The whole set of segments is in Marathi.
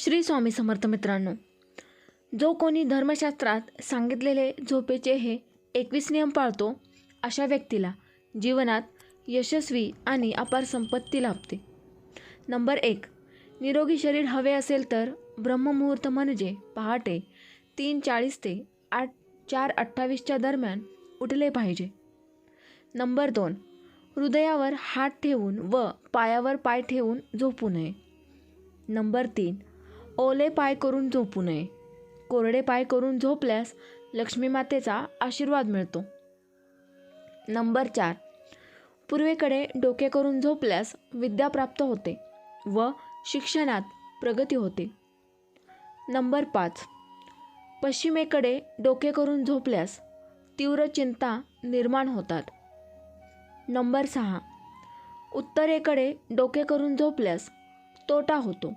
श्री स्वामी समर्थ मित्रांनो जो कोणी धर्मशास्त्रात सांगितलेले झोपेचे हे एकवीस नियम पाळतो अशा व्यक्तीला जीवनात यशस्वी आणि अपार संपत्ती लाभते. नंबर एक निरोगी शरीर हवे असेल तर ब्रह्ममुहूर्त म्हणजे पहाटे तीन चाळीस ते आठ चार अठ्ठावीसच्या दरम्यान उठले पाहिजे. नंबर दोन हृदयावर हात ठेवून व पायावर पाय ठेवून झोपू नये. नंबर तीन ओले पाय करून झोपू नये. कोरडे पाय करून झोपल्यास लक्ष्मी मातेचा आशीर्वाद मिळतो. नंबर चार. पूर्वेकडे डोके करून झोपल्यास विद्या प्राप्त होते व शिक्षणात प्रगती होते. नंबर पाच. पश्चिमेकडे डोके करून झोपल्यास तीव्र चिंता निर्माण होतात. नंबर सहा. उत्तरेकडे डोके करून झोपल्यास तोटा होतो.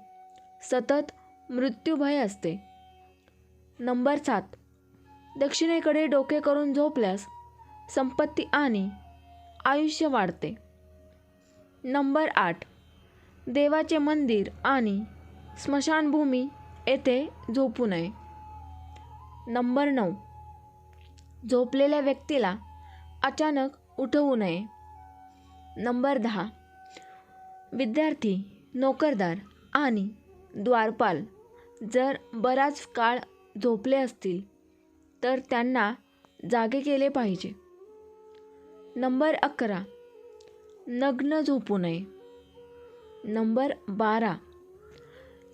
सतत मृत्यूभय असते. नंबर सात. दक्षिणेकडे डोके करून झोपल्यास संपत्ती आणि आयुष्य वाढते. नंबर आठ. देवाचे मंदिर आणि स्मशानभूमी येथे झोपू नये. नंबर नऊ. झोपलेल्या व्यक्तीला अचानक उठवू नये. नंबर दहा. विद्यार्थी नोकरदार आणि द्वारपाल जर बराच काळ झोपले असतील तर त्यांना जागे केले पाहिजे. नंबर अकरा. नग्न झोपू नये. नंबर बारा.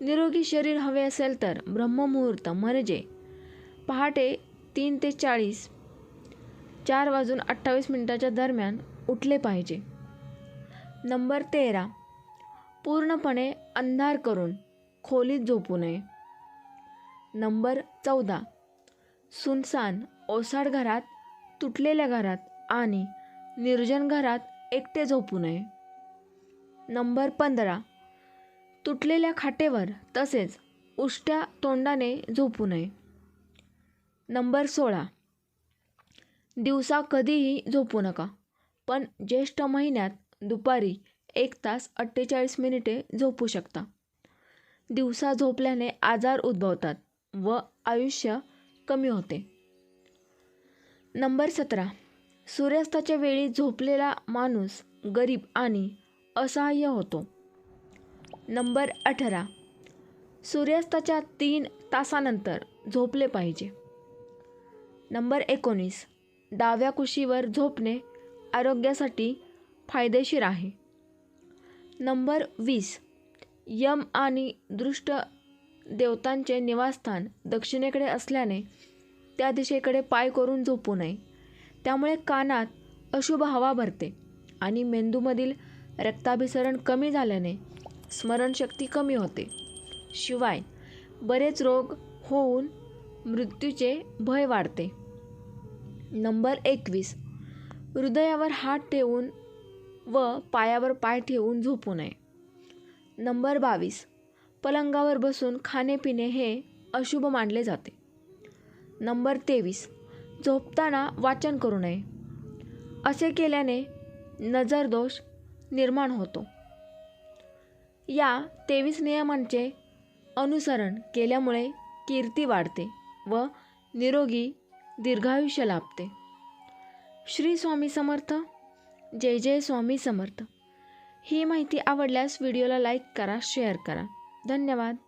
निरोगी शरीर हवे असेल तर ब्रह्ममुहूर्त म्हणजे पहाटे तीन ते चाळीस. चार वाजून अठ्ठावीस मिनिटाच्या दरम्यान उठले पाहिजे. नंबर तेरा. पूर्णपणे अंधार करून खोलीत झोपू नये. नंबर चौदा. सुनसान ओसाड घरात तुटलेल्या घरात आणि निर्जन घरात एकटे झोपू नये. नंबर पंधरा. तुटलेल्या खाटेवर तसेच उष्ट्या तोंडाने झोपू नये. नंबर सोळा. दिवसा कधीही झोपू नका पण ज्येष्ठ महिन्यात दुपारी एक तास अठ्ठेचाळीस मिनिटे झोपू शकता. दिवसा झोपल्याने आजार उद्भवतात. व आयुष्य कमी होते. नंबर सतरा. सूर्यास्ताच्या वेळी झोपलेला माणूस गरीब आणि असहाय्य होतो. नंबर अठरा. सूर्यास्ताच्या तीन तासानंतर झोपले पाहिजे. नंबर एकोणीस. डाव्या कुशीवर झोपणे आरोग्यासाठी फायदेशीर आहे. नंबर वीस. यम आणि दृष्ट देवतांचे निवासस्थान दक्षिणेकडे असल्याने त्या दिशेकडे पाय करून झोपू नये. त्यामुळे कानात अशुभ हवा भरते आणि मेंदूमधील रक्ताभिसरण कमी झाल्याने स्मरणशक्ती कमी होते. शिवाय बरेच रोग होऊन मृत्यूचे भय वाढते. नंबर एकवीस. हृदयावर हात ठेवून व पायावर पाय ठेवून झोपू नये. नंबर बावीस. पलंगावर बसून खाणेपिणे हे अशुभ मानले जाते. नंबर तेवीस. झोपताना वाचन करू नये. असे केल्याने नजरदोष निर्माण होतो. या तेवीस नियमांचे अनुसरण केल्यामुळे कीर्ती वाढते व निरोगी दीर्घायुष्य लाभते. श्री स्वामी समर्थ. जय जय स्वामी समर्थ. ही माहिती आवडल्यास व्हिडिओला लाईक करा शेअर करा. धन्यवाद.